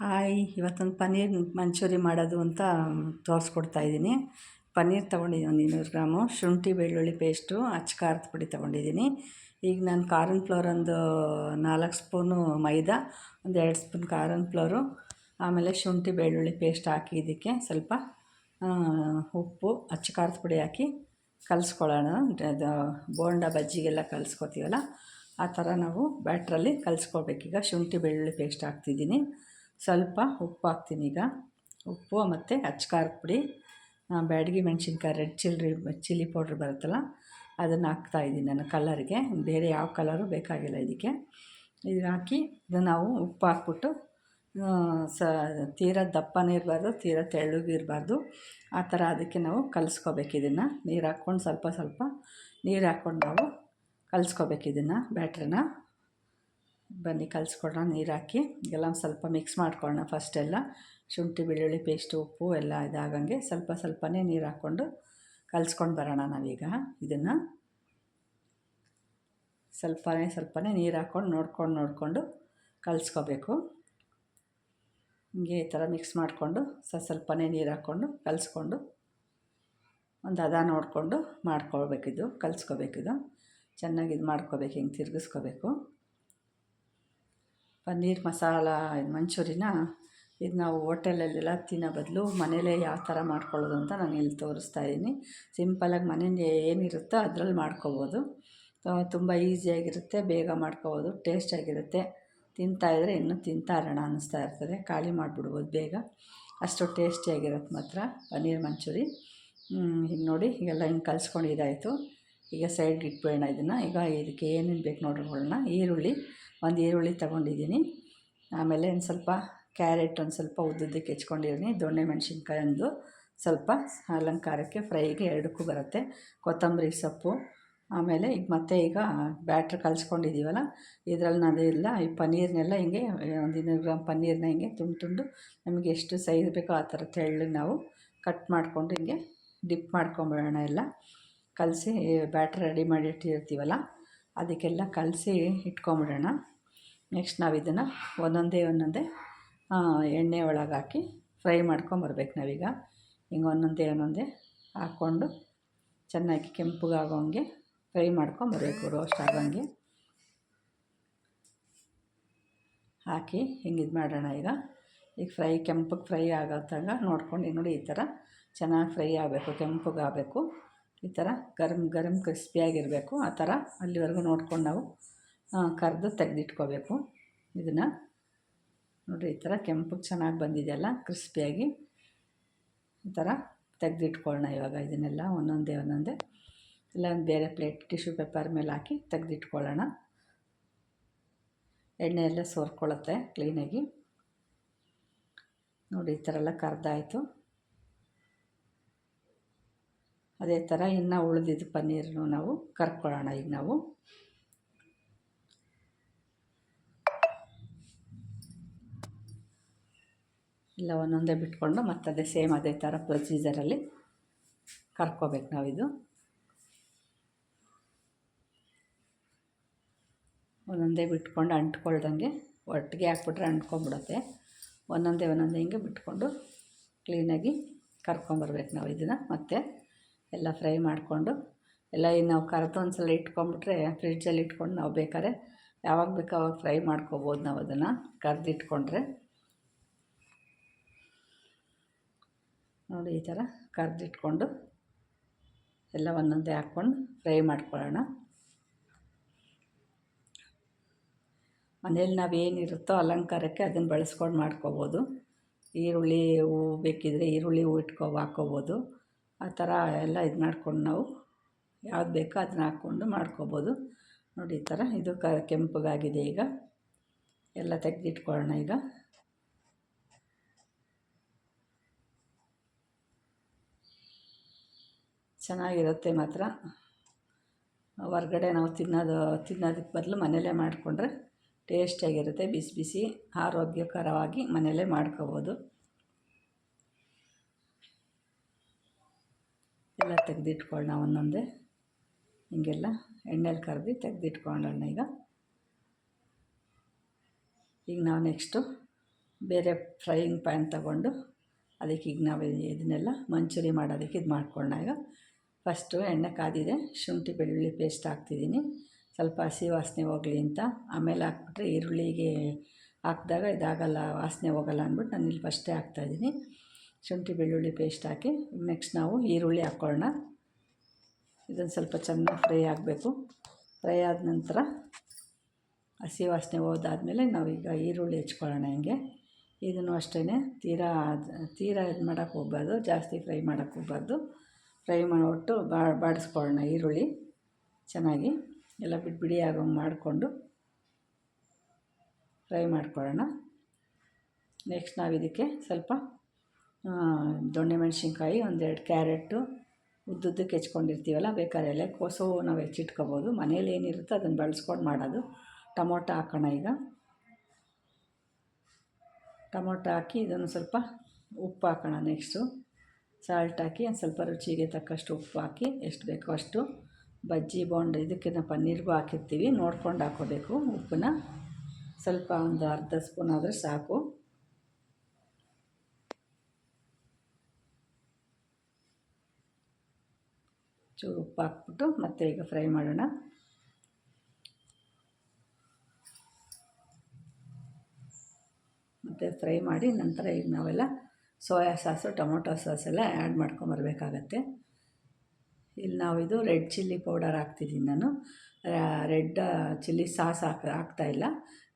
Hi, ಇವತ್ತೊಂದು ಪನ್ನೀರ್ ಮಂಚೂರಿ ಮಾಡೋದು ಅಂತ ತೋರಿಸ್ಕೊಡ್ತಾ ಇದ್ದೀನಿ. ಪನ್ನೀರ್ ತೊಗೊಂಡಿದ್ದೀನಿ ಒಂದು ಇನ್ನೂರು ಗ್ರಾಮು. ಶುಂಠಿ ಬೆಳ್ಳುಳ್ಳಿ ಪೇಸ್ಟು, ಅಚ್ಚ ಖಾರದ ಪುಡಿ ತೊಗೊಂಡಿದ್ದೀನಿ. ಈಗ ನಾನು ಕಾರ್ನ್ ಫ್ಲೋರ್ ಒಂದು ನಾಲ್ಕು ಸ್ಪೂನು ಮೈದಾ, ಒಂದು ಎರಡು ಸ್ಪೂನ್ ಕಾರ್ನ್ ಫ್ಲೋರು, ಆಮೇಲೆ ಶುಂಠಿ ಬೆಳ್ಳುಳ್ಳಿ ಪೇಸ್ಟ್ ಹಾಕಿ ಇದಕ್ಕೆ ಸ್ವಲ್ಪ ಉಪ್ಪು, ಅಚ್ಚ ಖಾರದ ಪುಡಿ ಹಾಕಿ ಕಲಿಸ್ಕೊಳ್ಳೋಣ. ಅದು ಬೋಂಡ ಬಜ್ಜಿಗೆಲ್ಲ ಕಲಿಸ್ಕೊತೀವಲ್ಲ, ಆ ಥರ ನಾವು ಬ್ಯಾಟ್ರಲ್ಲಿ ಕಲಿಸ್ಕೊಳ್ಬೇಕೀಗ. ಶುಂಠಿ ಬೆಳ್ಳುಳ್ಳಿ ಪೇಸ್ಟ್ ಹಾಕ್ತಿದ್ದೀನಿ. ಸ್ವಲ್ಪ ಉಪ್ಪು ಹಾಕ್ತೀನಿ ಈಗ. ಉಪ್ಪು ಮತ್ತು ಅಚ್ಚಕಾರದ ಪುಡಿ. ಬ್ಯಾಡಗಿ ಮೆಣಸಿನ್ಕಾಯಿ ರೆಡ್ ಚಿಲ್ಲಿ ಚಿಲ್ಲಿ ಪೌಡ್ರ್ ಬರುತ್ತಲ್ಲ, ಅದನ್ನು ಹಾಕ್ತಾಯಿದ್ದೀನಿ ನಾನು ಕಲರ್ಗೆ ಬೇರೆ ಯಾವ ಕಲರು ಬೇಕಾಗಿಲ್ಲ ಇದಕ್ಕೆ. ಇದು ಹಾಕಿ ಇದು ನಾವು ಉಪ್ಪು ಹಾಕ್ಬಿಟ್ಟು ಸ, ತೀರಾ ದಪ್ಪನೂ ಇರಬಾರ್ದು ತೀರ ತೆಳ್ಳಗೂ ಇರಬಾರ್ದು. ಆ ಥರ ಅದಕ್ಕೆ ನಾವು ಕಲಿಸ್ಕೋಬೇಕು ಇದನ್ನು. ನೀರು ಹಾಕ್ಕೊಂಡು ಸ್ವಲ್ಪ ಸ್ವಲ್ಪ ನೀರು ಹಾಕ್ಕೊಂಡು ನಾವು ಕಲಿಸ್ಕೋಬೇಕು ಇದನ್ನು ಬ್ಯಾಟ್ರನ್ನ ಬನ್ನಿ, ಕಲಿಸ್ಕೊಡೋಣ ನೀರು ಹಾಕಿ. ಎಲ್ಲ ಸ್ವಲ್ಪ ಮಿಕ್ಸ್ ಮಾಡ್ಕೊಳ್ಳೋಣ ಫಸ್ಟೆಲ್ಲ ಶುಂಠಿ, ಬೆಳ್ಳುಳ್ಳಿ ಪೇಸ್ಟು ಉಪ್ಪು ಎಲ್ಲ ಇದಾಗಂಗೆ ಸ್ವಲ್ಪ ಸ್ವಲ್ಪನೇ ನೀರು ಹಾಕ್ಕೊಂಡು ಕಲಿಸ್ಕೊಂಡು ಬರೋಣ ನಾವೀಗ ಇದನ್ನು. ಸ್ವಲ್ಪನೇ ಸ್ವಲ್ಪನೇ ನೀರು ಹಾಕ್ಕೊಂಡು ನೋಡ್ಕೊಂಡು ನೋಡಿಕೊಂಡು ಕಲಿಸ್ಕೋಬೇಕು. ಹಿಂಗೆ ಈ ಥರ ಮಿಕ್ಸ್ ಮಾಡಿಕೊಂಡು ಸ, ಸ್ವಲ್ಪನೇ ನೀರು ಹಾಕ್ಕೊಂಡು ಕಲಿಸ್ಕೊಂಡು ಒಂದು ಹದ ನೋಡಿಕೊಂಡು ಮಾಡ್ಕೊಳ್ಬೇಕಿದು, ಕಲಿಸ್ಕೋಬೇಕಿದು. ಚೆನ್ನಾಗಿ ಇದು ಮಾಡ್ಕೋಬೇಕು, ಹಿಂಗೆ ತಿರುಗಿಸ್ಕೋಬೇಕು. ಪನ್ನೀರ್ ಮಸಾಲ ಮಂಚೂರಿನ, ಇದು ನಾವು ಹೋಟೆಲಲ್ಲೆಲ್ಲ ತಿನ್ನೋ ಬದಲು ಮನೇಲೇ ಯಾವ ಥರ ಮಾಡ್ಕೊಳ್ಳೋದು ಅಂತ ನಾನು ಇಲ್ಲಿ ತೋರಿಸ್ತಾ ಇದ್ದೀನಿ. ಸಿಂಪಲಾಗಿ ಮನೇಲಿ ಏನಿರುತ್ತೋ ಅದರಲ್ಲಿ ಮಾಡ್ಕೋಬೋದು. ತುಂಬ ಈಸಿಯಾಗಿರುತ್ತೆ, ಬೇಗ ಮಾಡ್ಕೋಬೋದು ಟೇಸ್ಟಾಗಿರುತ್ತೆ ಇದ್ದರೆ ಇನ್ನೂ ತಿಂತಾ ಇರೋಣ ಅನ್ನಿಸ್ತಾ ಇರ್ತದೆ, ಖಾಲಿ ಮಾಡಿಬಿಡ್ಬೋದು ಬೇಗ. ಅಷ್ಟು ಟೇಸ್ಟಿಯಾಗಿರುತ್ತೆ ಮಾತ್ರ ಪನ್ನೀರ್ ಮಂಚೂರಿ. ಈಗ ನೋಡಿ, ಈಗೆಲ್ಲ ಹಿಂಗೆ ಕಲಿಸ್ಕೊಂಡು ಇದಾಯಿತು. ಈಗ ಸೈಡ್ಗೆ ಇಟ್ಬಿಡೋಣ ಇದನ್ನು. ಈಗ ಇದಕ್ಕೆ ಏನೇನು ಬೇಕು ನೋಡ್ಕೊಳ್ಳೋಣ. ಈರುಳ್ಳಿ ಒಂದು ಈರುಳ್ಳಿ ತೊಗೊಂಡಿದ್ದೀನಿ. ಆಮೇಲೆ ಒಂದು ಸ್ವಲ್ಪ ಕ್ಯಾರೆಟ್ ಒಂದು ಸ್ವಲ್ಪ ಉದ್ದುದ್ದಕ್ಕೆ ಹೆಚ್ಕೊಂಡಿದ್ದೀನಿ. ದೊಣ್ಣೆ ಮೆಣಸಿನ್ಕಾಯಿ ಒಂದು ಸ್ವಲ್ಪ ಅಲಂಕಾರಕ್ಕೆ ಫ್ರೈಗೆ ಎರಡಕ್ಕೂ ಬರುತ್ತೆ. ಕೊತ್ತಂಬರಿ ಸೊಪ್ಪು. ಆಮೇಲೆ ಈಗ ಮತ್ತೆ ಈಗ ಬ್ಯಾಟ್ರ್ ಕಲಿಸ್ಕೊಂಡಿದ್ದೀವಲ್ಲ, ಇದರಲ್ಲಿ ನಾನೆಲ್ಲ ಈ ಪನ್ನೀರ್ನೆಲ್ಲ ಹಿಂಗೆ ಒಂದು ಇನ್ನೂರು ಗ್ರಾಮ್ ಪನ್ನೀರ್ನ ಹಿಂಗೆ ತುಂಡು ತುಂಡು ನಮಗೆ ಎಷ್ಟು ಸೈಜ್ ಬೇಕೋ ಆ ಥರ ತೆಳ್ಳಗೆ ನಾವು ಕಟ್ ಮಾಡಿಕೊಂಡು ಹಿಂಗೆ ಡಿಪ್ ಮಾಡ್ಕೊಂಬಿಡೋಣ ಎಲ್ಲ. ಕಲಸಿ ಬ್ಯಾಟ್ರ್ ರೆಡಿ ಮಾಡಿ ಇಟ್ಟಿರ್ತೀವಲ್ಲ, ಅದಕ್ಕೆಲ್ಲ ಕಲಸಿ ಇಟ್ಕೊಂಬಿಡೋಣ. ನೆಕ್ಸ್ಟ್ ನಾವು ಇದನ್ನು ಒಂದೊಂದೇ ಒಂದೊಂದೇ ಎಣ್ಣೆ ಒಳಗೆ ಹಾಕಿ ಫ್ರೈ ಮಾಡ್ಕೊಂಬರ್ಬೇಕು ನಾವೀಗ. ಹಿಂಗೆ ಒಂದೊಂದೇ ಒಂದೊಂದೇ ಹಾಕ್ಕೊಂಡು ಚೆನ್ನಾಗಿ ಕೆಂಪಗಾಗೋಂಗೆ ಫ್ರೈ ಮಾಡ್ಕೊಂಬರ್ಬೇಕು ರೋಸ್ಟ್ ಆಗೋಂಗೆ. ಹಾಕಿ ಹಿಂಗೆ ಇದು ಮಾಡೋಣ ಈಗ. ಈಗ ಫ್ರೈ ಕೆಂಪಗೆ ಫ್ರೈ ಆಗತ್ತಾಗ ನೋಡ್ಕೊಂಡು ನೋಡಿ ಈ ಥರ ಚೆನ್ನಾಗಿ ಫ್ರೈ ಆಗಬೇಕು, ಕೆಂಪಗಾಗಬೇಕು. ಈ ಥರ ಗರಮ್ ಗರಮ್ ಕ್ರಿಸ್ಪಿಯಾಗಿರಬೇಕು, ಆ ಥರ ಅಲ್ಲಿವರೆಗೂ ನೋಡ್ಕೊಂಡು ನಾವು ಕರೆದು ತೆಗೆದಿಟ್ಕೋಬೇಕು. ಇದನ್ನು ನೋಡಿರಿ, ಈ ಥರ ಕೆಂಪಗೆ ಚೆನ್ನಾಗಿ ಬಂದಿದೆಯಲ್ಲ ಕ್ರಿಸ್ಪಿಯಾಗಿ. ಈ ಥರ ತೆಗೆದಿಟ್ಕೊಳ್ಳೋಣ ಇವಾಗ ಇದನ್ನೆಲ್ಲ ಒಂದೊಂದೇ ಒಂದೊಂದೇ. ಇಲ್ಲ, ಒಂದು ಬೇರೆ ಪ್ಲೇಟ್, ಟಿಶ್ಯೂ ಪೇಪರ್ ಮೇಲೆ ಹಾಕಿ ತೆಗೆದಿಟ್ಕೊಳ್ಳೋಣ. ಎಣ್ಣೆ ಎಲ್ಲ ಸೋರ್ಕೊಳ್ಳುತ್ತೆ ಕ್ಲೀನಾಗಿ. ನೋಡಿ, ಈ ಥರ ಎಲ್ಲ ಕರೆದಾಯಿತು. ಅದೇ ಥರ ಇನ್ನೂ ಉಳಿದಿದ್ದು ಪನ್ನೀರನ್ನು ನಾವು ಕರ್ಕೊಳ್ಳೋಣ ಈಗ ನಾವು. ಇಲ್ಲ ಒಂದೊಂದೇ ಬಿಟ್ಕೊಂಡು ಮತ್ತು ಅದೇ ಸೇಮ್ ಅದೇ ಥರ ಪ್ರೊಸೀಜರಲ್ಲಿ ಕರ್ಕೋಬೇಕು ನಾವಿದು. ಒಂದೊಂದೇ ಬಿಟ್ಕೊಂಡು ಅಂಟ್ಕೊಳ್ದಂಗೆ ಒಟ್ಟಿಗೆ ಹಾಕ್ಬಿಟ್ರೆ ಅಂಟ್ಕೊಂಬಿಡುತ್ತೆ ಒಂದೊಂದೇ ಒಂದೊಂದೇ ಹಿಂಗೆ ಬಿಟ್ಕೊಂಡು ಕ್ಲೀನಾಗಿ ಕರ್ಕೊಂಬರ್ಬೇಕು ನಾವು ಇದನ್ನು. ಮತ್ತೆ ಎಲ್ಲ ಫ್ರೈ ಮಾಡಿಕೊಂಡು ಎಲ್ಲ ಇನ್ನು ನಾವು ಕರೆದು ಒಂದು ಸಲ ಇಟ್ಕೊಂಬಿಟ್ರೆ ಫ್ರಿಡ್ಜಲ್ಲಿ ಇಟ್ಕೊಂಡು ನಾವು ಬೇಕಾದ್ರೆ ಯಾವಾಗ ಬೇಕೋ ಅವಾಗ ಫ್ರೈ ಮಾಡ್ಕೊಬೋದು ನಾವು ಅದನ್ನು ಕರೆದಿಟ್ಕೊಂಡ್ರೆ. ನೋಡಿ ಈ ಥರ ಕರೆದಿಟ್ಕೊಂಡು ಎಲ್ಲ ಒಂದೊಂದೇ ಹಾಕ್ಕೊಂಡು ಫ್ರೈ ಮಾಡ್ಕೊಳ್ಳೋಣ. ಮನೇಲಿ ನಾವೇನಿರುತ್ತೋ ಅಲಂಕಾರಕ್ಕೆ ಅದನ್ನು ಬಳಸ್ಕೊಂಡು ಮಾಡ್ಕೋಬೋದು. ಈರುಳ್ಳಿ ಹೂವು ಬೇಕಿದ್ದರೆ ಈರುಳ್ಳಿ ಹೂ ಇಟ್ಕೊ ಹಾಕ್ಕೋಬೋದು. ಆ ಥರ ಎಲ್ಲ ಇದು ಮಾಡ್ಕೊಂಡು ನಾವು ಯಾವ್ದು ಬೇಕೋ ಅದನ್ನ ಹಾಕ್ಕೊಂಡು ಮಾಡ್ಕೋಬೋದು. ನೋಡಿ ಈ ಥರ ಇದು ಕ ಕೆಂಪಗಾಗಿದೆ ಈಗ. ಎಲ್ಲ ತೆಗೆದಿಟ್ಕೊಳ್ಳೋಣ ಈಗ. ಚೆನ್ನಾಗಿರುತ್ತೆ ಮಾತ್ರ. ಹೊರ್ಗಡೆ ನಾವು ತಿನ್ನೋದು, ತಿನ್ನೋದಕ್ಕೆ ಬದಲು ಮನೆಯಲ್ಲೇ ಮಾಡಿಕೊಂಡ್ರೆ ಟೇಸ್ಟಿಯಾಗಿರುತ್ತೆ ಬಿಸಿ ಬಿಸಿ, ಆರೋಗ್ಯಕರವಾಗಿ ಮನೆಯಲ್ಲೇ ಮಾಡ್ಕೋಬೋದು. ಎಲ್ಲ ತೆಗೆದಿಟ್ಕೊಳ್ಳೋಣ ಒಂದೊಂದೇ. ಹಿಂಗೆಲ್ಲ ಎಣ್ಣೆಲಿ ಕರೆದು ತೆಗೆದಿಟ್ಕೊಳ್ಳೋಣ ಈಗ. ಈಗ ನಾವು ನೆಕ್ಸ್ಟು ಬೇರೆ ಫ್ರೈಯಿಂಗ್ ಪ್ಯಾನ್ ತಗೊಂಡು ಅದಕ್ಕೆ ಈಗ ನಾವು ಇದನ್ನೆಲ್ಲ ಮಂಚೂರಿ ಮಾಡೋದಕ್ಕೆ ಇದು ಮಾಡ್ಕೊಳ್ಳೋಣ ಈಗ. ಫಸ್ಟು ಎಣ್ಣೆ ಕಾದಿದೆ, ಶುಂಠಿ, ಬೆಳ್ಳುಳ್ಳಿ ಪೇಸ್ಟ್ ಹಾಕ್ತಿದ್ದೀನಿ. ಸ್ವಲ್ಪ ಹಸಿ ವಾಸನೆ ಹೋಗಲಿ ಅಂತ. ಆಮೇಲೆ ಹಾಕ್ಬಿಟ್ರೆ ಈರುಳ್ಳಿಗೆ ಹಾಕಿದಾಗ ಇದಾಗಲ್ಲ, ವಾಸನೆ ಹೋಗಲ್ಲ ಅಂದ್ಬಿಟ್ಟು ನಾನು ಇಲ್ಲಿ ಫಸ್ಟೇ ಹಾಕ್ತಾಯಿದ್ದೀನಿ ಶುಂಠಿ, ಬೆಳ್ಳುಳ್ಳಿ ಪೇಸ್ಟ್ ಹಾಕಿ, ನೆಕ್ಸ್ಟ್ ನಾವು ಈರುಳ್ಳಿ ಹಾಕ್ಕೊಳ್ಳೋಣ ಇದನ್ನು ಸ್ವಲ್ಪ ಚೆನ್ನಾಗಿ ಫ್ರೈ ಆಗಬೇಕು. ಫ್ರೈ ಆದ ನಂತರ ಹಸಿ ವಾಸನೆ ಹೋದಾದ್ಮೇಲೆ ನಾವೀಗ ಈರುಳ್ಳಿ ಹೆಚ್ಕೊಳ್ಳೋಣ ಹಿಂಗೆ. ಇದನ್ನು ಅಷ್ಟೇ ತೀರಾ ತೀರಾ ಇದು ಮಾಡೋಕ್ಕೆ ಹೋಗ್ಬಾರ್ದು, ಜಾಸ್ತಿ ಫ್ರೈ ಮಾಡೋಕ್ಕೆ ಹೋಗ್ಬಾರ್ದು. ಫ್ರೈ ಮಾಡಿಬಿಟ್ಟು ಬಾಡಿಸ್ಕೊಳ್ಳೋಣ ಈರುಳ್ಳಿ ಚೆನ್ನಾಗಿ. ಎಲ್ಲ ಬಿಟ್ಟು ಬಿಡಿ ಆಗೋಂಗೆ ಮಾಡಿಕೊಂಡು ಫ್ರೈ ಮಾಡ್ಕೊಳ್ಳೋಣ. ನೆಕ್ಸ್ಟ್ ನಾವು ಇದಕ್ಕೆ ಸ್ವಲ್ಪ ದೊಣ್ಣೆ ಮೆಣಸಿನ್ಕಾಯಿ, ಒಂದೆರಡು ಕ್ಯಾರೆಟು ಉದ್ದುದ್ದಕ್ಕೆ ಹೆಚ್ಕೊಂಡಿರ್ತೀವಲ್ಲ, ಬೇಕಾದ್ರೆ ಎಲೆಕೋಸು ನಾವು ಹೆಚ್ಚಿಟ್ಕೋಬೋದು. ಮನೇಲಿ ಏನಿರುತ್ತೋ ಅದನ್ನು ಬಳಸ್ಕೊಂಡು ಮಾಡೋದು. ಟೊಮೊಟೊ ಹಾಕೋಣ ಈಗ. ಟೊಮೊಟೊ ಹಾಕಿ ಇದನ್ನು ಸ್ವಲ್ಪ ಉಪ್ಪು ಹಾಕೋಣ ನೆಕ್ಸ್ಟು. ಸಾಲ್ಟ್ ಹಾಕಿ ಒಂದು ಸ್ವಲ್ಪ ರುಚಿಗೆ ತಕ್ಕಷ್ಟು ಉಪ್ಪು ಹಾಕಿ ಎಷ್ಟು ಬೇಕೋ ಅಷ್ಟು ಬಜ್ಜಿ ಬೋಂಡ ಇದಕ್ಕೆ ನಾವು ಪನ್ನೀರ್ಗೂ ಹಾಕಿರ್ತೀವಿ. ನೋಡ್ಕೊಂಡು ಹಾಕೋಬೇಕು ಉಪ್ಪನ್ನ. ಸ್ವಲ್ಪ ಒಂದು ಅರ್ಧ ಸ್ಪೂನ್ ಆದರೆ ಸಾಕು. ಚೂರು ಉಪ್ಪು ಹಾಕ್ಬಿಟ್ಟು ಮತ್ತೆ ಈಗ ಫ್ರೈ ಮಾಡೋಣ. ಮತ್ತು ಫ್ರೈ ಮಾಡಿ ನಂತರ ಈಗ ನಾವೆಲ್ಲ ಸೋಯಾ ಸಾಸು, ಟೊಮೊಟೊ ಸಾಸ್ ಎಲ್ಲ ಆ್ಯಡ್ ಮಾಡ್ಕೊಂಬರ್ಬೇಕಾಗತ್ತೆ ಇಲ್ಲಿ ನಾವು ಇದು ರೆಡ್ ಚಿಲ್ಲಿ ಪೌಡರ್ ಹಾಕ್ತಿದ್ದೀನಿ ನಾನು. ರೆಡ್ ಚಿಲ್ಲಿ ಸಾಸ್ ಹಾಕ ಹಾಕ್ತಾಯಿಲ್ಲ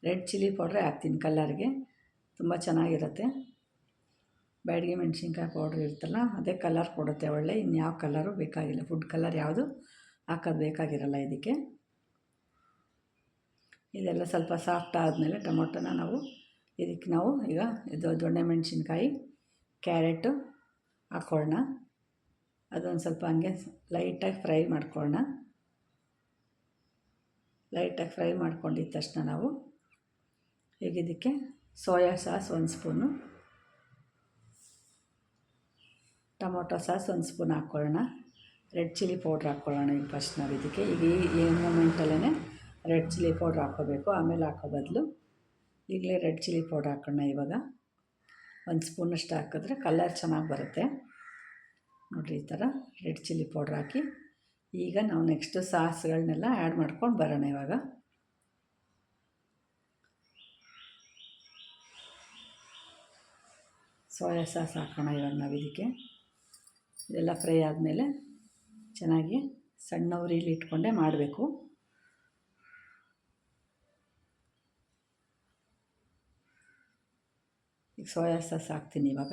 ರೆಡ್ ಚಿಲ್ಲಿ ಪೌಡ್ರೇ ಹಾಕ್ತೀನಿ ಕಲ್ಲರ್ಗೆ. ತುಂಬ ಚೆನ್ನಾಗಿರುತ್ತೆ. ಬ್ಯಾಡಿಗೆ ಮೆಣಸಿನ್ಕಾಯಿ ಪೌಡ್ರ್ ಇರುತ್ತಲ್ಲ ಅದೇ ಕಲರ್ ಕೊಡುತ್ತೆ ಒಳ್ಳೆ. ಇನ್ಯಾವ ಕಲರು ಬೇಕಾಗಿಲ್ಲ. ಫುಡ್ ಕಲರ್ ಯಾವುದು ಹಾಕೋದು ಬೇಕಾಗಿರಲ್ಲ ಇದಕ್ಕೆ. ಇದೆಲ್ಲ ಸ್ವಲ್ಪ ಸಾಫ್ಟ್ ಆದಮೇಲೆ ಟೊಮೊಟೊನ ನಾವು ಇದಕ್ಕೆ ನಾವು ಈಗ ಇದು ದೊಣ್ಣೆ ಮೆಣಸಿನ್ಕಾಯಿ ಕ್ಯಾರೆಟು ಹಾಕ್ಕೊಳ್ಳೋಣ. ಅದೊಂದು ಸ್ವಲ್ಪ ಹಂಗೆ ಲೈಟಾಗಿ ಫ್ರೈ ಮಾಡ್ಕೊಳ್ಳೋಣ. ಲೈಟಾಗಿ ಫ್ರೈ ಮಾಡ್ಕೊಂಡಿದ್ದ ತಕ್ಷಣ ನಾವು ಈಗ ಇದಕ್ಕೆ ಸೋಯಾ ಸಾಸ್ ಒಂದು ಸ್ಪೂನು, ಟೊಮೊಟೊ ಸಾಸ್ ಒಂದು ಸ್ಪೂನ್ ಹಾಕ್ಕೊಳ್ಳೋಣ. ರೆಡ್ ಚಿಲ್ಲಿ ಪೌಡ್ರ್ ಹಾಕ್ಕೊಳ್ಳೋಣ ಈಗ ಫಸ್ಟ್ ನಾವು ಇದಕ್ಕೆ. ಈಗ ಈ ಮೂಮೆಂಟಲ್ಲೇ ರೆಡ್ ಚಿಲ್ಲಿ ಪೌಡ್ರ್ ಹಾಕ್ಕೋಬೇಕು. ಆಮೇಲೆ ಹಾಕೋ ಬದಲು ಈಗಲೇ ರೆಡ್ ಚಿಲ್ಲಿ ಪೌಡ್ರ್ ಹಾಕೋಣ ಇವಾಗ. ಒಂದು ಸ್ಪೂನಷ್ಟು ಹಾಕಿದ್ರೆ ಕಲರ್ ಚೆನ್ನಾಗಿ ಬರುತ್ತೆ. ನೋಡಿರಿ ಈ ಥರ ರೆಡ್ ಚಿಲ್ಲಿ ಪೌಡ್ರ್ ಹಾಕಿ. ಈಗ ನಾವು ನೆಕ್ಸ್ಟ್ ಸಾಸ್ಗಳನ್ನೆಲ್ಲ ಆ್ಯಡ್ ಮಾಡ್ಕೊಂಡು ಬರೋಣ ಇವಾಗ. ಸೋಯಾ ಸಾಸ್ ಹಾಕೋಣ ಇವಾಗ ನಾವು ಇದಕ್ಕೆ. ಇದೆಲ್ಲ ಫ್ರೈ ಆದಮೇಲೆ ಚೆನ್ನಾಗಿ ಸಣ್ಣ ಉರಿಲಿ ಇಟ್ಕೊಂಡೇ ಮಾಡಬೇಕು. ಸೋಯಾ ಸಾಸ್ ಹಾಕ್ತೀನಿ ಇವಾಗ.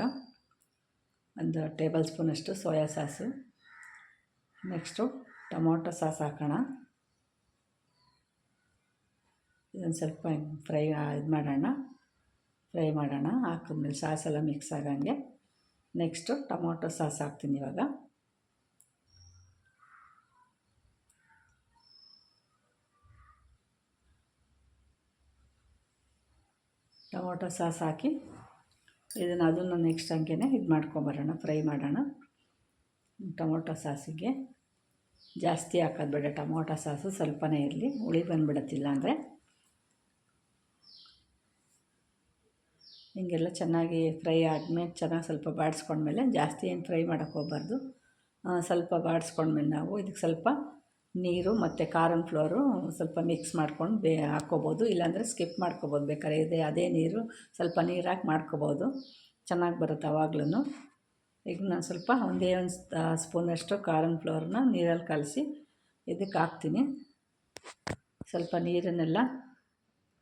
ಒಂದು ಟೇಬಲ್ ಸ್ಪೂನಷ್ಟು soya sauce. Next tomato sauce ಹಾಕೋಣ. ಇದೊಂದು ಸ್ವಲ್ಪ ಫ್ರೈ ಇದು ಮಾಡೋಣ. ಫ್ರೈ ಮಾಡೋಣ. ಹಾಕಿದ್ಮೇಲೆ ಸಾಸೆಲ್ಲ ಮಿಕ್ಸ್ ಆಗಂಗೆ. ನೆಕ್ಸ್ಟು ಟೊಮೊಟೊ ಸಾಸ್ ಹಾಕ್ತೀನಿ ಇವಾಗ. ಟೊಮೊಟೊ ಸಾಸ್ ಹಾಕಿ ಇದನ್ನು ಅದನ್ನು ನೆಕ್ಸ್ಟ್ ಹಂಗೆ ಇದು ಮಾಡ್ಕೊಬರೋಣ ಫ್ರೈ ಮಾಡೋಣ. ಟೊಮೊಟೊ ಸಾಸಿಗೆ. ಜಾಸ್ತಿ ಹಾಕೋದು ಬೇಡ, ಟೊಮೊಟೊ ಸಾಸು ಸ್ವಲ್ಪನೇ ಇರಲಿ, ಹುಳಿ ಬಂದುಬಿಡತ್ತಿಲ್ಲ ಅಂದರೆ. ಹಿಂಗೆಲ್ಲ ಚೆನ್ನಾಗಿ ಫ್ರೈ ಆದಮೇಲೆ ಚೆನ್ನಾಗಿ ಸ್ವಲ್ಪ ಬಾಡಿಸ್ಕೊಂಡ್ಮೇಲೆ ಜಾಸ್ತಿ ಏನು ಫ್ರೈ ಮಾಡೋಕ್ಕೆ ಹೋಗ್ಬಾರ್ದು. ಸ್ವಲ್ಪ ಬಾಡಿಸ್ಕೊಂಡ್ಮೇಲೆ ನಾವು ಇದಕ್ಕೆ ಸ್ವಲ್ಪ ನೀರು ಮತ್ತು ಕಾರನ್ ಫ್ಲೋರು ಸ್ವಲ್ಪ ಮಿಕ್ಸ್ ಮಾಡ್ಕೊಂಡು ಬೇ ಹಾಕ್ಕೋಬೋದು. ಇಲ್ಲಾಂದರೆ ಸ್ಕಿಪ್ ಮಾಡ್ಕೋಬೋದು. ಬೇಕಾದ್ರೆ ಇದೇ ಅದೇ ನೀರು ಸ್ವಲ್ಪ ನೀರು ಮಾಡ್ಕೊಬೋದು. ಚೆನ್ನಾಗಿ ಬರುತ್ತೆ ಅವಾಗ್ಲೂ ಈಗ ನಾನು ಸ್ವಲ್ಪ ಒಂದೇ ಒಂದು ಸ್ಪೂನಷ್ಟು ಕಾರನ್ ಫ್ಲೋರ್ನ ನೀರಲ್ಲಿ ಕಲಸಿ ಇದಕ್ಕೆ ಹಾಕ್ತೀನಿ. ಸ್ವಲ್ಪ ನೀರನ್ನೆಲ್ಲ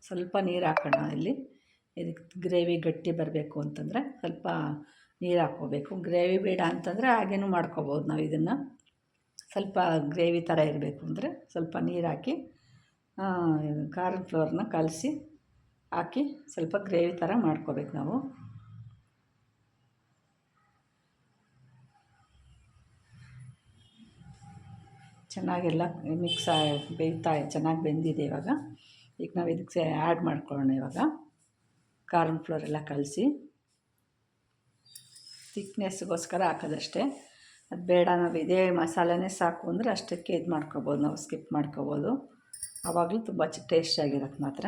ಸ್ವಲ್ಪ ನೀರು ಹಾಕೋಣ ಇಲ್ಲಿ. ಇದಕ್ಕೆ ಗ್ರೇವಿ ಗಟ್ಟಿ ಬರಬೇಕು ಅಂತಂದರೆ ಸ್ವಲ್ಪ ನೀರು ಹಾಕ್ಕೋಬೇಕು. ಗ್ರೇವಿ ಬೇಡ ಅಂತಂದರೆ ಹಾಗೇನೂ ಮಾಡ್ಕೋಬೋದು ನಾವು ಇದನ್ನು. ಸ್ವಲ್ಪ ಗ್ರೇವಿ ಥರ ಇರಬೇಕು ಅಂದರೆ ಸ್ವಲ್ಪ ನೀರು ಹಾಕಿ ಕಾರ್ನ್ ಫ್ಲೋರ್ನ ಕಲಸಿ, ಹಾಕಿ ಸ್ವಲ್ಪ ಗ್ರೇವಿ ಥರ ಮಾಡ್ಕೋಬೇಕು ನಾವು. ಚೆನ್ನಾಗೆಲ್ಲ ಮಿಕ್ಸ್ ಬೇಯ್ತಾ, ಚೆನ್ನಾಗಿ ಬೆಂದಿದೆ ಇವಾಗ. ಈಗ ನಾವು ಇದಕ್ಕೆ ಆ್ಯಡ್ ಮಾಡ್ಕೊಳ್ಳೋಣ ಇವಾಗ. ಕಾರ್ನ್ ಫ್ಲೋರ್ ಎಲ್ಲ ಕಲಸಿ ತಿಕ್ನೆಸ್ಗೋಸ್ಕರ ಹಾಕೋದಷ್ಟೇ. ಅದು ಬೇಡ, ನಾವು ಇದೇ ಮಸಾಲೆನೇ ಸಾಕು ಅಂದರೆ ಅಷ್ಟಕ್ಕೆ ಇದು ಮಾಡ್ಕೋಬೋದು, ನಾವು ಸ್ಕಿಪ್ ಮಾಡ್ಕೋಬೋದು. ಆವಾಗಲೂ ತುಂಬ ಚ ಟೇಸ್ಟಿಯಾಗಿರತ್ತೆ ಮಾತ್ರ.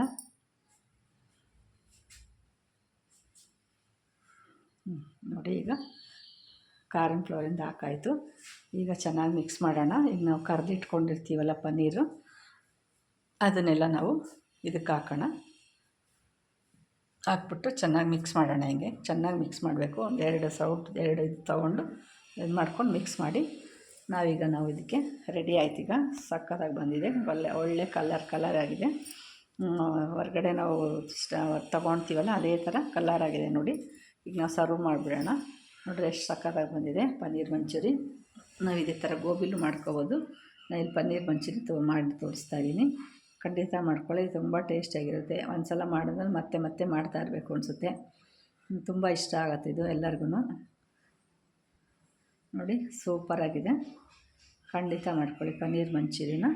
ನೋಡಿ ಈಗ ಕಾರನ್ ಫ್ಲೋರಿಂದ ಹಾಕಾಯಿತು. ಈಗ ಚೆನ್ನಾಗಿ ಮಿಕ್ಸ್ ಮಾಡೋಣ. ಈಗ ನಾವು ಕರೆದಿಟ್ಕೊಂಡಿರ್ತೀವಲ್ಲ ಪನ್ನೀರು, ಅದನ್ನೆಲ್ಲ ನಾವು ಇದಕ್ಕೆ ಹಾಕೋಣ. ಹಾಕ್ಬಿಟ್ಟು ಚೆನ್ನಾಗಿ ಮಿಕ್ಸ್ ಮಾಡೋಣ ಹಿಂಗೆ. ಚೆನ್ನಾಗಿ ಮಿಕ್ಸ್ ಮಾಡಬೇಕು. ಒಂದು ಎರಡು ಸೌಟ್ ಎರಡು ಇದು ತೊಗೊಂಡು ಇದು ಮಾಡ್ಕೊಂಡು ಮಿಕ್ಸ್ ಮಾಡಿ ನಾವೀಗ ನಾವು ಇದಕ್ಕೆ ರೆಡಿ ಆಯ್ತು ಈಗ. ಸಕ್ಕತ್ತಾಗಿ ಬಂದಿದೆ. ಒಳ್ಳೆ ಒಳ್ಳೆ ಕಲರ್ ಕಲರ್ ಆಗಿದೆ. ಹೊರಗಡೆ ನಾವು ತೊಗೊಳ್ತೀವಲ್ಲ ಅದೇ ಥರ ಕಲರ್ ಆಗಿದೆ ನೋಡಿ. ಈಗ ನಾವು ಸರ್ವ್ ಮಾಡಿಬಿಡೋಣ. ನೋಡಿರಿ ಎಷ್ಟು ಸಕ್ಕತ್ತಾಗಿ ಬಂದಿದೆ. ಪನ್ನೀರ್ ಮಂಚೂರಿ. ನಾವು ಇದೇ ಥರ ಗೋಬಿಲು ಮಾಡ್ಕೋಬೋದು. ನಾನು ಇಲ್ಲಿ ಪನ್ನೀರ್ ಮಂಚೂರಿ ತೋ ಮಾಡಿ ತೋರಿಸ್ತಾ ಇದ್ದೀನಿ. ಖಂಡಿತ ಮಾಡ್ಕೊಳ್ಳಿ. ತುಂಬ ಟೇಸ್ಟಾಗಿರುತ್ತೆ ಒಂದು ಸಲ ಮಾಡಿದ್ಮೇಲೆ ಮತ್ತೆ ಮತ್ತೆ ಮಾಡ್ತಾ ಇರಬೇಕು ಅನಿಸುತ್ತೆ. ತುಂಬ ಇಷ್ಟ ಆಗುತ್ತೆ ಇದು ಎಲ್ಲರಿಗೂ ನೋಡಿ ಸೂಪರಾಗಿದೆ ಖಂಡಿತ ಮಾಡ್ಕೊಳ್ಳಿ. ಪನ್ನೀರ್ ಮಂಚೂರಿನ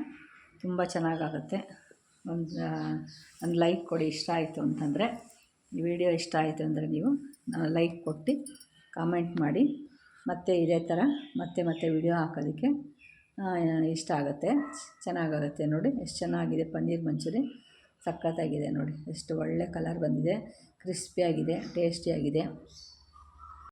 ತುಂಬ ಚೆನ್ನಾಗಾಗುತ್ತೆ. ಒಂದು ಒಂದು ಲೈಕ್ ಕೊಡಿ. ಇಷ್ಟ ಆಯಿತು ಅಂತಂದರೆ, ಈ ವಿಡಿಯೋ ಇಷ್ಟ ಆಯಿತು ಅಂದರೆ ನೀವು ಲೈಕ್ ಕೊಟ್ಟು ಕಾಮೆಂಟ್ ಮಾಡಿ. ಮತ್ತೆ ಇದೇ ಥರ ಮತ್ತೆ ಮತ್ತೆ ವಿಡಿಯೋ ಹಾಕೋದಕ್ಕೆ ಇಷ್ಟ ಆಗುತ್ತೆ. ಚೆನ್ನಾಗಾಗುತ್ತೆ ನೋಡಿ. ಎಷ್ಟು ಚೆನ್ನಾಗಿದೆ ಪನ್ನೀರ್ ಮಂಚೂರಿ. ಸಖತ್ತಾಗಿದೆ ನೋಡಿ. ಎಷ್ಟು ಒಳ್ಳೆ ಕಲರ್ ಬಂದಿದೆ. ಕ್ರಿಸ್ಪಿಯಾಗಿದೆ ಟೇಸ್ಟಿಯಾಗಿದೆ